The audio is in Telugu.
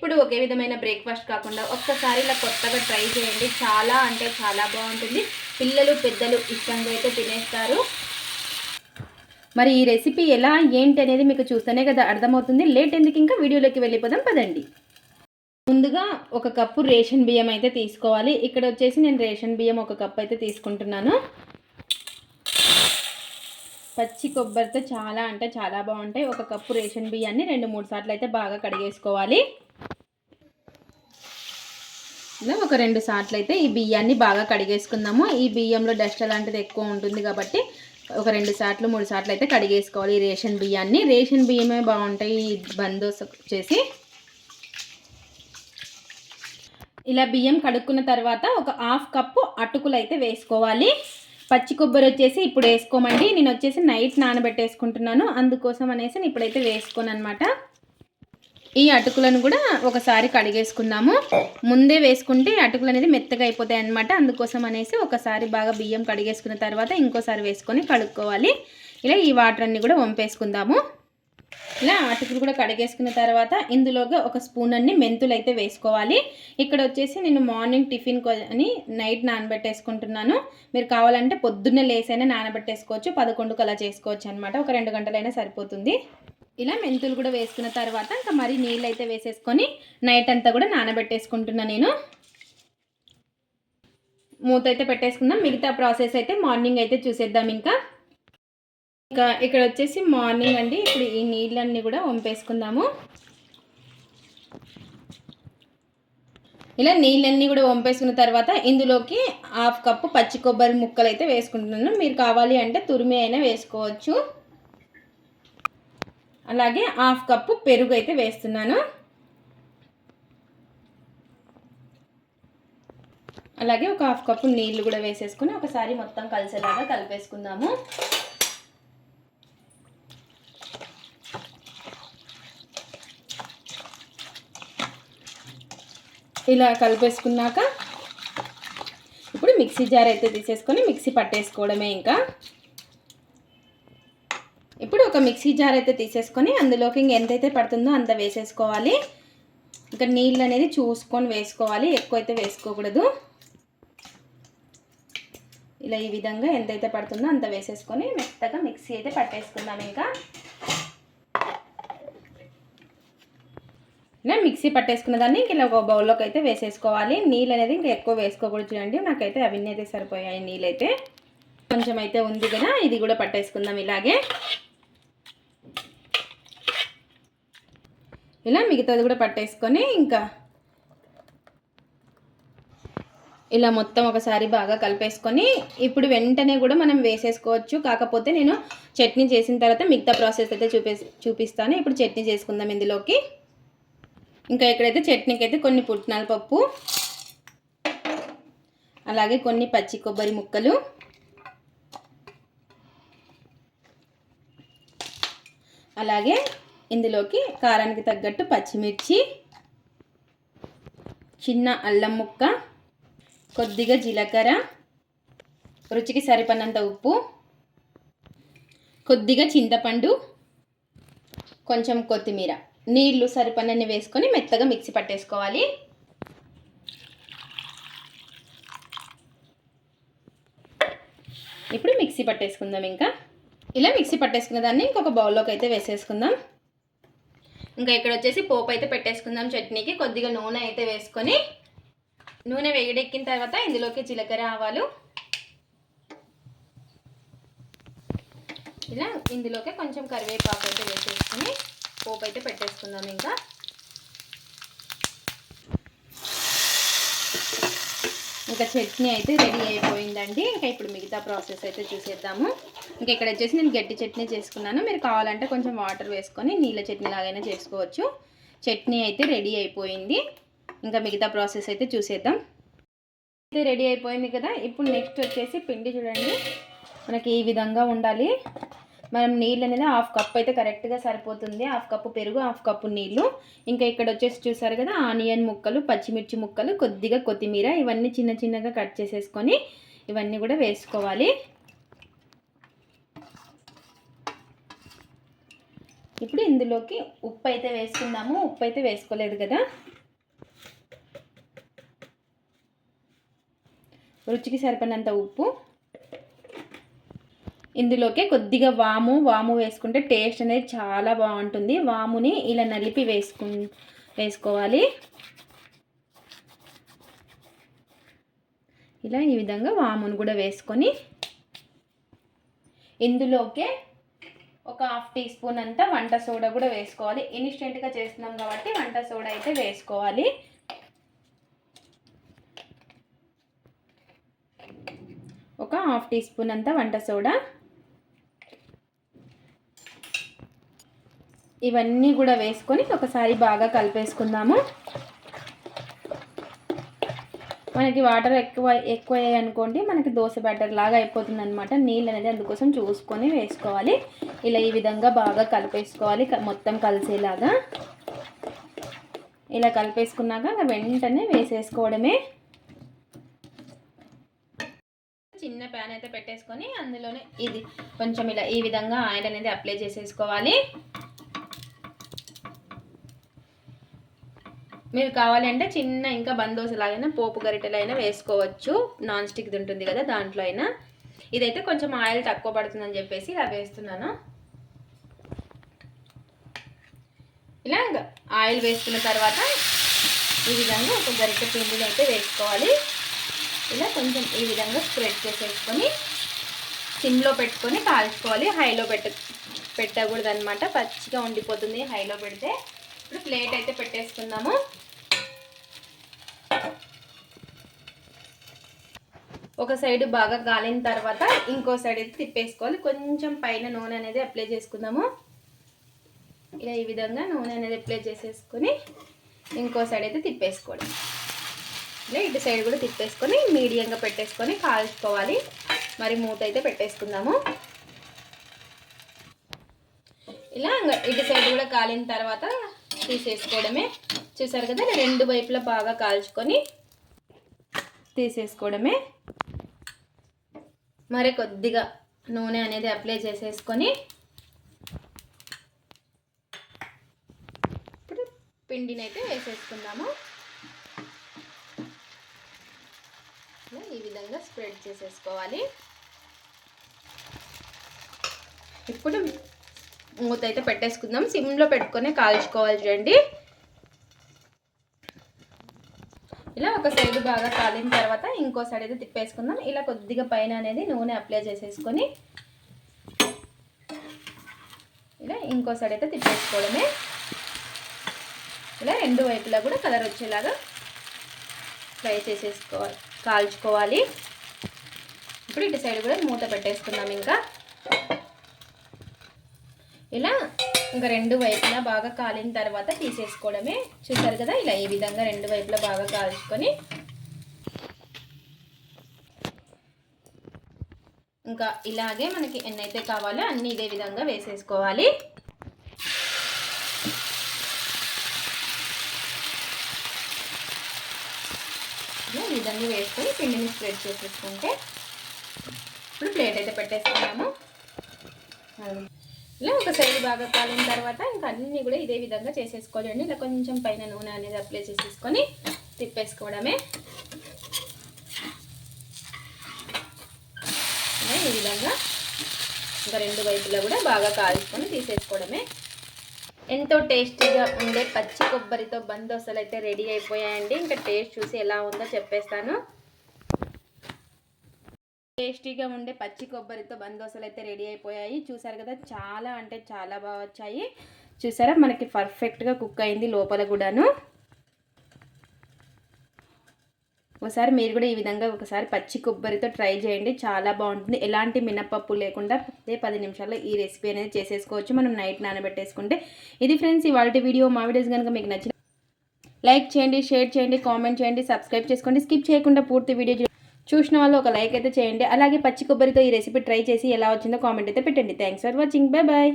ఎప్పుడు ఒకే విధమైన బ్రేక్ఫాస్ట్ కాకుండా ఒక్కసారి ఇలా కొత్తగా ట్రై చేయండి. చాలా అంటే చాలా బాగుంటుంది. పిల్లలు పెద్దలు ఇష్టంగా అయితే తినేస్తారు. మరి ఈ రెసిపీ ఎలా ఏంటి అనేది మీకు చూస్తేనే కదా అర్థమవుతుంది. లేట్ ఎందుకు ఇంకా వీడియోలోకి వెళ్ళిపోదాం పదండి. ముందుగా ఒక కప్పు రేషన్ బియ్యం అయితే తీసుకోవాలి. ఇక్కడ వచ్చేసి నేను రేషన్ బియ్యం ఒక కప్ అయితే తీసుకుంటున్నాను. పచ్చి కొబ్బరితో చాలా అంటే చాలా బాగుంటాయి. ఒక కప్పు రేషన్ బియ్యాన్ని రెండు మూడు సార్లు అయితే బాగా కడిగేసుకోవాలి. ఇలా ఒక రెండు సార్లు అయితే ఈ బియ్యాన్ని బాగా కడిగేసుకుందాము. ఈ బియ్యంలో డస్ట్ అలాంటిది ఎక్కువ ఉంటుంది కాబట్టి ఒక రెండు సార్లు మూడు సార్లు అయితే కడిగేసుకోవాలి ఈ రేషన్ బియ్యాన్ని. రేషన్ బియ్యమే బాగుంటాయి ఈ బందోస్ వచ్చేసి ఇలా బియ్యం కడుక్కున్న తర్వాత ఒక హాఫ్ కప్పు అటుకులు అయితే వేసుకోవాలి. పచ్చి కొబ్బరి వచ్చేసి ఇప్పుడు వేసుకోమండి. నేను వచ్చేసి నైట్ నానబెట్టేసుకుంటున్నాను. అందుకోసం అనేసి నేను ఇప్పుడైతే వేసుకోను అనమాట ఈ అటుకులను కూడా ఒకసారి కడిగేసుకుందాము ముందే వేసుకుంటే అటుకులు అనేది మెత్తగా అయిపోతాయి అనమాట అందుకోసం అనేసి ఒకసారి బాగా బియ్యం కడిగేసుకున్న తర్వాత ఇంకోసారి వేసుకొని కడుక్కోవాలి. ఇలా ఈ వాటర్ అన్ని కూడా వంపేసుకుందాము. ఇలా అటుకులు కూడా కడిగేసుకున్న తర్వాత ఇందులోగా ఒక స్పూన్ అన్ని మెంతులు అయితే వేసుకోవాలి. ఇక్కడ వచ్చేసి నేను మార్నింగ్ టిఫిన్ అని నైట్ నానబెట్టేసుకుంటున్నాను. మీరు కావాలంటే పొద్దున్నే లేసైనా నానబెట్టేసుకోవచ్చు. పదకొండుకు అలా చేసుకోవచ్చు అనమాట ఒక రెండు గంటలైనా సరిపోతుంది. ఇలా మెంతులు కూడా వేసుకున్న తర్వాత ఇంకా మరి నీళ్ళు అయితే వేసేసుకొని నైట్ అంతా కూడా నానబెట్టేసుకుంటున్నాను నేను. మూత అయితే పెట్టేసుకుందాం. మిగతా ప్రాసెస్ అయితే మార్నింగ్ అయితే చూసేద్దాం ఇంకా. ఇంకా ఇక్కడ వచ్చేసి మార్నింగ్ అండి. ఇప్పుడు ఈ నీళ్ళన్నీ కూడా వంపేసుకుందాము. ఇలా నీళ్ళన్నీ కూడా వంపేసుకున్న తర్వాత ఇందులోకి హాఫ్ కప్పు పచ్చి కొబ్బరి ముక్కలు అయితే వేసుకుంటున్నాను. మీరు కావాలి అంటే తురిమి అయినా వేసుకోవచ్చు. అలాగే హాఫ్ కప్పు పెరుగు అయితే వేస్తున్నాను. అలాగే ఒక హాఫ్ కప్పు నీళ్ళు కూడా వేసేసుకుని ఒకసారి మొత్తం కలిసేలాగా కలిపేసుకుందాము. ఇలా కలిపేసుకున్నాక ఇప్పుడు మిక్సీ జార్ అయితే తీసేసుకొని మిక్సీ పట్టేసుకోవడమే ఇంకా. ఒక మిక్సీ జార్ అయితే తీసేసుకొని అందులోకి ఇంక ఎంతైతే పడుతుందో అంత వేసేసుకోవాలి. ఇంకా నీళ్ళు అనేది చూసుకొని వేసుకోవాలి. ఎక్కువ అయితే వేసుకోకూడదు. ఇలా ఈ విధంగా ఎంతైతే పడుతుందో అంత వేసేసుకొని మెత్తగా మిక్సీ అయితే పట్టేసుకుందాం ఇంకా. ఇలా మిక్సీ పట్టేసుకున్న దాన్ని ఇంక ఇలా ఒక బౌల్లోకి అయితే వేసేసుకోవాలి. నీళ్ళు అనేది ఇంకా ఎక్కువ వేసుకోకూడదు చూడండి. నాకైతే అవన్నీ అయితే సరిపోయాయి నీళ్ళు అయితే కొంచెం అయితే ఉంది కదా ఇది కూడా పట్టేసుకుందాం ఇలాగే. ఇలా మిగతాది కూడా పట్టేసుకొని ఇంకా ఇలా మొత్తం ఒకసారి బాగా కలిపేసుకొని ఇప్పుడు వెంటనే కూడా మనం వేసేసుకోవచ్చు. కాకపోతే నేను చట్నీ చేసిన తర్వాత మిగతా ప్రాసెస్ అయితే చూపే చూపిస్తాను. ఇప్పుడు చట్నీ చేసుకుందాం ఇందులోకి. ఇంకా ఇక్కడైతే చట్నీకి అయితే కొన్ని పుట్నాల పప్పు అలాగే కొన్ని పచ్చి కొబ్బరి ముక్కలు అలాగే ఇందులోకి కారానికి తగ్గట్టు పచ్చిమిర్చి చిన్న అల్లం ముక్క కొద్దిగా జీలకర్ర రుచికి సరిపడినంత ఉప్పు కొద్దిగా చింతపండు కొంచెం కొత్తిమీర. నీళ్ళు సరిపడినన్ని వేసుకొని మెత్తగా మిక్సీ పట్టేసుకోవాలి. ఇప్పుడు మిక్సీ పట్టేసుకుందాం ఇంకా. ఇలా మిక్సీ పట్టేసుకున్న దాన్ని ఇంకొక బౌల్లోకి అయితే వేసేసుకుందాం. ఇంకా ఇక్కడ వచ్చేసి పోపు అయితే పెట్టేసుకుందాం చట్నీకి. కొద్దిగా నూనె అయితే వేసుకొని నూనె వేగడెక్కిన తర్వాత ఇందులోకి జీలకర్ర ఆవాలు. ఇలా ఇందులోకి కొంచెం కరివేపాకు అయితే వేసేసుకొని పోపు అయితే పెట్టేసుకుందాం ఇంకా. ఇంకా చట్నీ అయితే రెడీ అయిపోయిందండి. ఇంకా ఇప్పుడు మిగతా ప్రాసెస్ అయితే చూసేద్దాము. ఇంకా ఇక్కడ వచ్చేసి నేను గట్టి చట్నీ చేసుకున్నాను. మీరు కావాలంటే కొంచెం వాటర్ వేసుకొని నీళ్ళ చట్నీ లాగైనా చేసుకోవచ్చు. చట్నీ అయితే రెడీ అయిపోయింది. ఇంకా మిగతా ప్రాసెస్ అయితే చూసేద్దాం. అయితే రెడీ అయిపోయింది కదా. ఇప్పుడు నెక్స్ట్ వచ్చేసి పిండి చూడండి. మనకి ఈ విధంగా ఉండాలి. మనం నీళ్ళు అనేది హాఫ్ కప్ అయితే కరెక్ట్గా సరిపోతుంది. హాఫ్ కప్పు పెరుగు హాఫ్ కప్పు నీళ్ళు. ఇంకా ఇక్కడ వచ్చేసి చూసారు కదా ఆనియన్ ముక్కలు పచ్చిమిర్చి ముక్కలు కొద్దిగా కొత్తిమీర ఇవన్నీ చిన్న చిన్నగా కట్ చేసేసుకొని ఇవన్నీ కూడా వేసుకోవాలి. ఇప్పుడు ఇందులోకి ఉప్పు అయితే వేసుకుందాము. ఉప్పు అయితే వేసుకోలేదు కదా. రుచికి సరిపడినంత ఉప్పు. ఇందులోకి కొద్దిగా వాము వాము వేసుకుంటే టేస్ట్ అనేది చాలా బాగుంటుంది. వాముని ఇలా నలిపి వేసుకు వేసుకోవాలి. ఇలా ఈ విధంగా వామును కూడా వేసుకొని ఇందులోకే ఒక హాఫ్ టీ స్పూన్ అంతా వంట సోడా కూడా వేసుకోవాలి. ఇన్స్టెంట్గా చేస్తున్నాం కాబట్టి వంట సోడా అయితే వేసుకోవాలి. ఒక హాఫ్ టీ స్పూన్ అంతా వంట సోడా ఇవన్నీ కూడా వేసుకొని ఒకసారి బాగా కలిపేసుకుందాము. మనకి వాటర్ ఎక్కువ ఎక్కువ అనుకోండి మనకి దోశ బ్యాటర్ లాగా అయిపోతుంది అనమాట నీళ్ళు అనేది అందుకోసం చూసుకొని వేసుకోవాలి. ఇలా ఈ విధంగా బాగా కలిపేసుకోవాలి మొత్తం కలిసేలాగా. ఇలా కలిపేసుకున్నాక వెంటనే వేసేసుకోవడమే. చిన్న ప్యాన్ అయితే పెట్టేసుకొని అందులోనే ఇది కొంచెం ఇలా ఈ విధంగా ఆయిల్ అనేది అప్లై చేసేసుకోవాలి. మీరు కావాలంటే చిన్న ఇంకా బందోసలాగైనా పోపు గరిటెలైనా వేసుకోవచ్చు. నాన్ స్టిక్ ఉంటుంది కదా దాంట్లో అయినా. ఇదైతే కొంచెం ఆయిల్ తక్కువ పడుతుందని చెప్పేసి ఇలా వేస్తున్నాను. ఇలా ఆయిల్ వేసుకున్న తర్వాత ఈ విధంగా ఒక గరిటె పిండిని అయితే వేసుకోవాలి. ఇలా కొంచెం ఈ విధంగా స్ప్రెడ్ చేసేసుకొని సిమ్లో పెట్టుకొని కాల్చుకోవాలి. హైలో పెట్ట పెట్టకూడదు అనమాట పచ్చిగా ఉండిపోతుంది హైలో పెడితే. ఇప్పుడు ప్లేట్ అయితే పెట్టేసుకుందాము. ఒక సైడ్ బాగా గాలిన తర్వాత ఇంకో సైడ్ అయితే తిప్పేసుకోవాలి. కొంచెం పైన నూనె అనేది అప్లై చేసుకుందాము. ఇలా ఈ విధంగా నూనె అనేది అప్లై చేసేసుకొని ఇంకో సైడ్ అయితే తిప్పేసుకోవడం. ఇలా ఇటు సైడ్ కూడా తిప్పేసుకొని మీడియంగా పెట్టేసుకొని కాల్చుకోవాలి. మరి మూత అయితే పెట్టేసుకుందాము. ఇలా ఇటు సైడ్ కూడా కాలిన తర్వాత తీసేసుకోవడమే. చూసారు కదా రెండు వైపులా బాగా కాల్చుకొని తీసేసుకోవడమే. మరి కొద్దిగా నూనె అనేది అప్లై చేసేసుకొని ఇప్పుడు పిండిని అయితే వేసేసుకుందాము ఈ విధంగా స్ప్రెడ్ చేసేసుకోవాలి. ఇప్పుడు మూత అయితే పెట్టేసుకుందాం. సిమ్లో పెట్టుకొని కాల్చుకోవాలి చూడండి. ఇలా ఒక సైడ్ బాగా కాలిన తర్వాత ఇంకో సైడ్ అయితే తిప్పేసుకుందాం. ఇలా కొద్దిగా పైన అనేది నూనె అప్లై చేసేసుకొని ఇలా ఇంకో సైడ్ అయితే తిప్పేసుకోవడమే. ఇలా రెండు వైపులా కూడా కలర్ వచ్చేలాగా ఫ్రై చేసేసుకోవాలి కాల్చుకోవాలి. ఇప్పుడు ఇటు సైడ్ కూడా మూత పెట్టేసుకుందాం ఇంకా. ఇలా ఇంకా రెండు వైపులా బాగా కాలిన తర్వాత తీసేసుకోవడమే. చూసారు కదా? ఇలా ఈ విధంగా రెండు వైపులా బాగా కాల్చుకొని. ఇంకా ఇలాగే మనకి ఎన్నైతే కావాలో అన్నీ ఇదే విధంగా వేసేసుకోవాలి. ఈ విధంగా వేసుకొని పిండిని స్ప్రెడ్ చేసేసుకుంటే. ఇప్పుడు ప్లేట్ అయితే పెట్టేసుకున్నాము ఇలా ఒక సైడ్ బాగా కాలిన తర్వాత ఇంకా అన్నీ కూడా ఇదే విధంగా చేసేసుకోవాలండి. ఇలా కొంచెం పైన నూనె అనేది అప్లై చేసేసుకొని తిప్పేసుకోవడమే. ఈ విధంగా ఇంకా రెండు వైపులా కూడా బాగా కాల్చుకొని తీసేసుకోవడమే. ఎంతో టేస్టీగా ఉండే పచ్చి కొబ్బరితో బందోసలు అయితే రెడీ అయిపోయాయండి. ఇంకా టేస్ట్ చూసి ఎలా ఉందో చెప్పేస్తాను. టేస్టీగా ఉండే పచ్చి కొబ్బరితో బందోసలు అయితే రెడీ అయిపోయాయి. చూసారు కదా చాలా అంటే చాలా బాగా వచ్చాయి. చూసారా మనకి పర్ఫెక్ట్గా కుక్ అయింది లోపల కూడాను. ఒకసారి మీరు కూడా ఈ విధంగా ఒకసారి పచ్చి కొబ్బరితో ట్రై చేయండి చాలా బాగుంటుంది. ఎలాంటి మినపప్పు లేకుండా పదే పది నిమిషాల్లో ఈ రెసిపీ అనేది చేసేసుకోవచ్చు. మనం నైట్ నానబెట్టేసుకుంటే. ఇది ఫ్రెండ్స్ ఇవాళ వీడియో మా వీడియోస్ కనుక మీకు నచ్చిన లైక్ చేయండి షేర్ చేయండి కామెంట్ చేయండి సబ్స్క్రైబ్ చేసుకోండి. స్కిప్ చేయకుండా పూర్తి వీడియో చూసిన వాళ్ళు ఒక లైక్ అయితే చేయండి. అలాగే పచ్చి కొబ్బరితో ఈ రెసిపీ ట్రై చేసి ఎలా వచ్చిందో కామెంట్ అయితే పెట్టండి. Thanks for watching bye bye